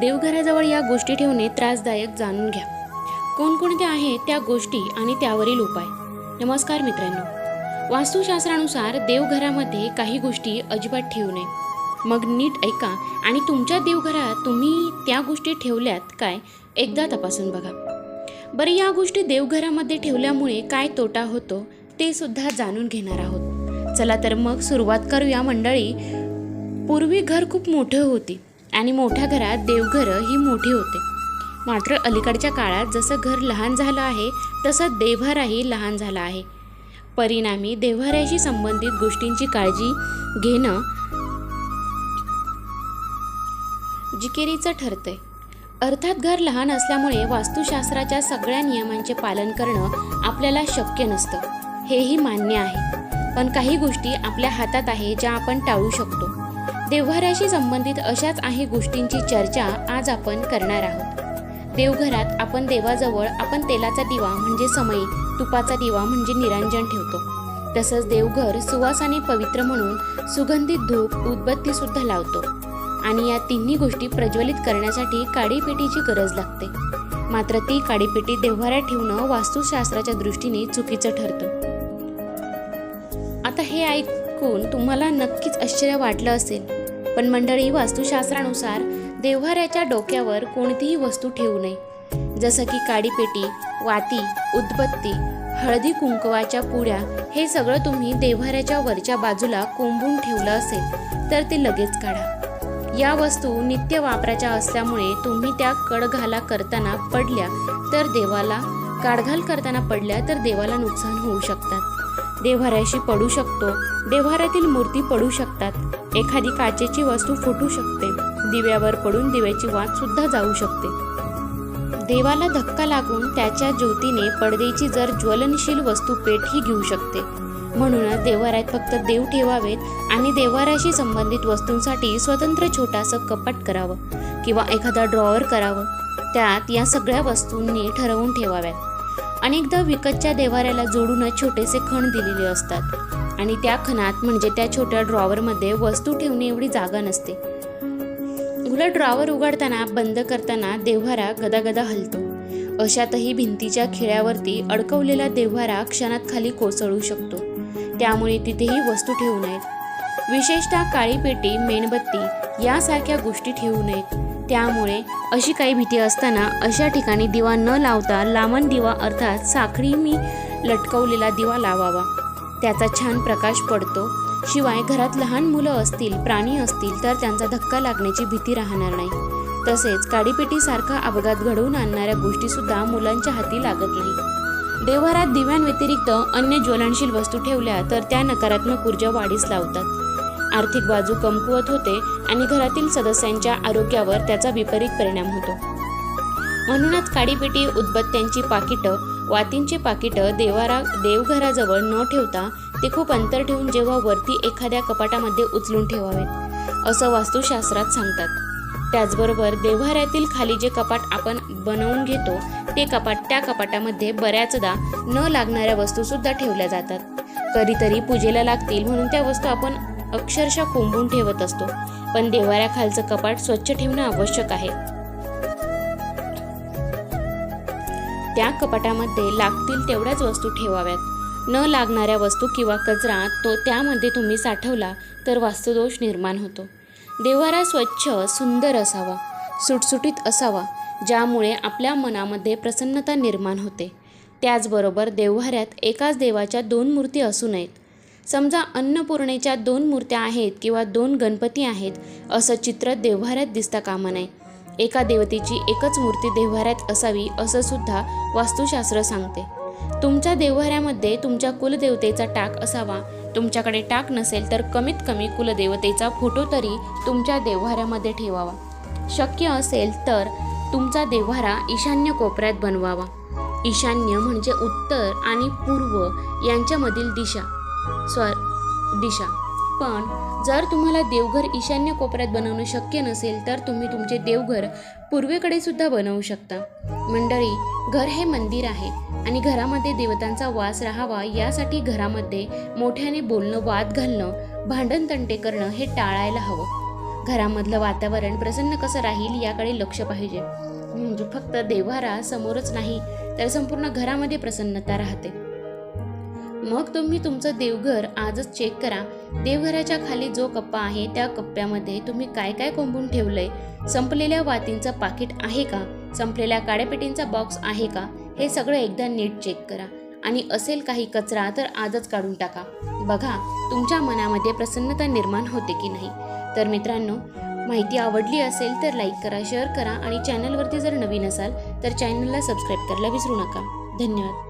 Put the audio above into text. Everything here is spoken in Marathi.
देवघराजवळ या गोष्टी ठेवणे त्रासदायक जाणून घ्या. कोणकोणत्या आहेत त्या गोष्टी आणि त्यावरील उपाय? नमस्कार मित्रांनो. वास्तुशास्त्रानुसार देवघरामध्ये काही गोष्टी अजिबात ठेवू नये. मग नीट ऐका आणि तुमच्या देवघरात तुम्ही त्या गोष्टी ठेवल्यात काय? एकदा तपासून बघा. बरं या गोष्टी देवघरामध्ये ठेवल्यामुळे काय तोटा होतो ते सुद्धा जाणून घेणार आहोत. चला तर मग सुरुवात करूया मंडळी. पूर्वी घर खूप मोठं होते. आणि मोठ्या घरात देवघरं ही मोठी होते. मात्र अलीकडच्या काळात जसं घर लहान झालं आहे तसं देव्हाराही लहान झाला आहे. परिणामी देव्हाऱ्याशी संबंधित गोष्टींची काळजी घेणं जिकिरीचं ठरतंय. अर्थात घर लहान असल्यामुळे वास्तुशास्त्राच्या सगळ्या नियमांचे पालन करणं आपल्याला शक्य नसतं. हेही मान्य आहे. पण काही गोष्टी आपल्या हातात आहे ज्या आपण टाळू शकतो. देवघराशी संबंधित अशाच आहे गोष्टींची चर्चा आज आपण करणार आहोत. देवघरात आपण देवाजवळ आपण तेलाचा दिवा म्हणजे समई तुपाचा दिवा म्हणजे निरांजन ठेवतो. तसंच देवघर सुवासाने पवित्र म्हणून सुगंधित धूप उदबत्ती सुद्धा लावतो. आणि या तिन्ही गोष्टी प्रज्वलित करण्यासाठी काडीपेटीची गरज लागते. मात्र ती काडीपेटी देव्हाऱ्यात ठेवणं वास्तुशास्त्राच्या दृष्टीने चुकीचं ठरतं. आता हे ऐकून तुम्हाला नक्कीच आश्चर्य वाटलं असेल. पण मंडळी वास्तुशास्त्रानुसार देव्हाऱ्याच्या डोक्यावर कोणतीही वस्तू ठेवू नये. जसं की काडीपेटी वाती उदबत्ती हळदी कुंकवाच्या पुड्या हे सगळं तुम्ही देव्हाऱ्याच्या वरच्या बाजूला कोंबून ठेवलं असेल तर ते लगेच काढा. या वस्तू नित्य वापराच्या असल्यामुळे तुम्ही त्या कडघाला करताना पडल्या तर देवाला काढघाल करताना पडल्या तर देवाला नुकसान होऊ शकतात. देव्हाऱ्याशी पडू शकतो. देव्हाऱ्यातील मूर्ती पडू शकतात. एखादी काचेची वस्तू फुटू शकते. दिव्यावर पडून दिव्याची वाट सुद्धा जाऊ शकते. देवाला धक्का लागून त्याच्या ज्योतीने पडदेची जर ज्वलनशील वस्तू पेटही घेऊ शकते. म्हणूनच देवाऱ्यात फक्त देव ठेवावेत आणि देवाऱ्याशी संबंधित वस्तूंसाठी स्वतंत्र छोटासं कपाट करावं किंवा एखादा ड्रॉवर करावं. त्यात या सगळ्या वस्तूंनी ठरवून ठेवाव्यात. अनेकदा विकतच्या देवाऱ्याला जोडूनच छोटेसे खण दिलेले असतात. आणि त्या खणात म्हणजे त्या छोट्या ड्रॉवरमध्ये वस्तू ठेवणे एवढी जागा नसते. उलट ड्रॉवर उघडताना बंद करताना देव्हारा गदागदा हलतो. अशातही भिंतीच्या खिळ्यावरती अडकवलेला देव्हारा क्षणात खाली कोसळू शकतो. त्यामुळे तिथेही वस्तू ठेवू नयेत. विशेषतः काळी पेटी मेणबत्ती यासारख्या गोष्टी ठेवू नयेत. त्यामुळे अशी काही भीती असताना अशा ठिकाणी दिवा न लावता लामण दिवा अर्थात साखळी मी लटकवलेला दिवा लावावा. त्याचा छान प्रकाश पडतो. शिवाय घरात लहान मुलं असतील प्राणी असतील तर त्यांचा धक्का लागण्याची भीती राहणार नाही. तसेच काडीपेटीसारखा अपघात घडवून आणणाऱ्या गोष्टीसुद्धा मुलांच्या हाती लागत नाही. देवघरात दिव्यांव्यतिरिक्त अन्य ज्वलनशील वस्तू ठेवल्या तर त्या नकारात्मक ऊर्जा वाढीस लावतात. आर्थिक बाजू कमकुवत होते आणि घरातील सदस्यांच्या आरोग्यावर त्याचा विपरीत परिणाम होतो. म्हणूनच काडीपेटी उदबत्त्यांची पाकिटं वातींची पाकिटं देवारा देवघराजवळ न ठेवता ते खूप अंतर ठेवून जेव्हा वरती एखाद्या कपाटामध्ये उचलून ठेवावेत असं वास्तुशास्त्रात सांगतात. त्याचबरोबर देव्हाऱ्यातील खाली जे कपाट आपण बनवून घेतो ते कपाट त्या कपाटामध्ये बऱ्याचदा न लागणाऱ्या वस्तू सुद्धा ठेवल्या जातात. कधीतरी पूजेला लागतील म्हणून त्या वस्तू आपण अक्षरशः कोंबून ठेवत असतो. पण देवाऱ्याखालचं कपाट स्वच्छ ठेवणं आवश्यक आहे. त्या कपाटामध्ये लागतील तेवढ्याच वस्तू ठेवाव्यात. न लागणाऱ्या वस्तू किंवा कचरा तो त्यामध्ये तुम्ही साठवला तर वास्तुदोष निर्माण होतो. देवारा स्वच्छ सुंदर असावा सुटसुटीत असावा ज्यामुळे आपल्या मनामध्ये प्रसन्नता निर्माण होते. त्याचबरोबर देव्हाऱ्यात एकाच देवाच्या दोन मूर्ती असू नयेत. समजा अन्नपूर्णेच्या दोन मूर्त्या आहेत किंवा दोन गणपती आहेत असं चित्र देव्हाऱ्यात दिसता कामा नये एका देवतेची एकच मूर्ती देव्हाऱ्यात असावी असं सुद्धा वास्तुशास्त्र सांगते. तुमच्या देव्हाऱ्यामध्ये तुमच्या कुलदेवतेचा टाक असावा. तुमच्याकडे टाक नसेल तर कमीत कमी कुलदेवतेचा फोटो तरी तुमच्या देव्हाऱ्यामध्ये ठेवावा. शक्य असेल तर तुमचा देव्हारा ईशान्य कोपऱ्यात बनवावा. ईशान्य म्हणजे उत्तर आणि पूर्व यांच्यामधील दिशा. स्वर दिशा. पण जर तुम्हाला देवघर ईशान्य कोपऱ्यात बनवणं शक्य नसेल तर तुम्ही तुमचे देवघर पूर्वेकडे सुद्धा बनवू शकता. मंडळी घर हे मंदिर आहे आणि घरामध्ये देवतांचा वास राहावा यासाठी घरामध्ये मोठ्याने बोलणं वाद घालणं भांडण तंटे करणं हे टाळायला हवं. घरामधलं वातावरण प्रसन्न कसं राहील याकडे लक्ष पाहिजे. म्हणजे फक्त देवारा समोरच नाही तर संपूर्ण घरामध्ये प्रसन्नता राहते. मग तुम्ही तुमचं देवघर आजच चेक करा. देवघराच्या खाली जो कप्पा आहे त्या कप्प्यामध्ये तुम्ही काय काय कोंबून ठेवलंय? संपलेल्या वातींचं पाकिट आहे का? संपलेल्या काड्यापेटींचा बॉक्स आहे का? हे सगळं एकदा नीट चेक करा. आणि असेल काही कचरा तर आजच काढून टाका. बघा तुमच्या मनामध्ये प्रसन्नता निर्माण होते की नाही? तर मित्रांनो माहिती आवडली असेल तर लाईक करा शेअर करा आणि चॅनलवरती जर नवीन असाल तर चॅनलला सबस्क्राईब करायला विसरू नका. धन्यवाद.